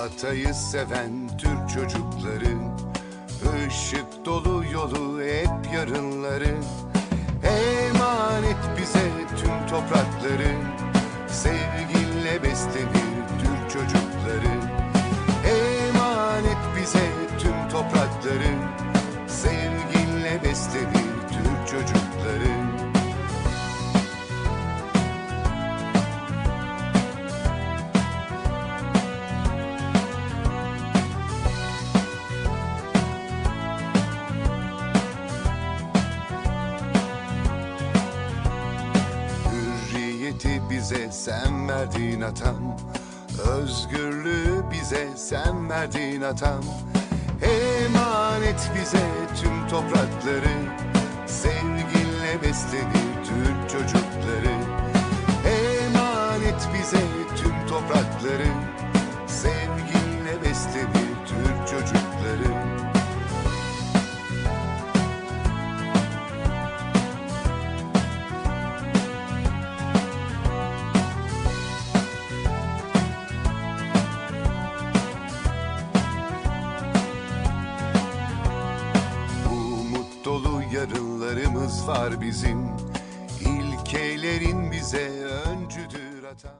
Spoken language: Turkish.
Hatay'ı seven Türk çocukları Işık dolu yolu hep yarınları. Emanet bize tüm toprakları Sevginle bize sen verdin atam Özgürlüğü bize sen verdin atam Emanet bize tüm toprakları yarınlarımız var bizim. İlkelerin bize öncüdür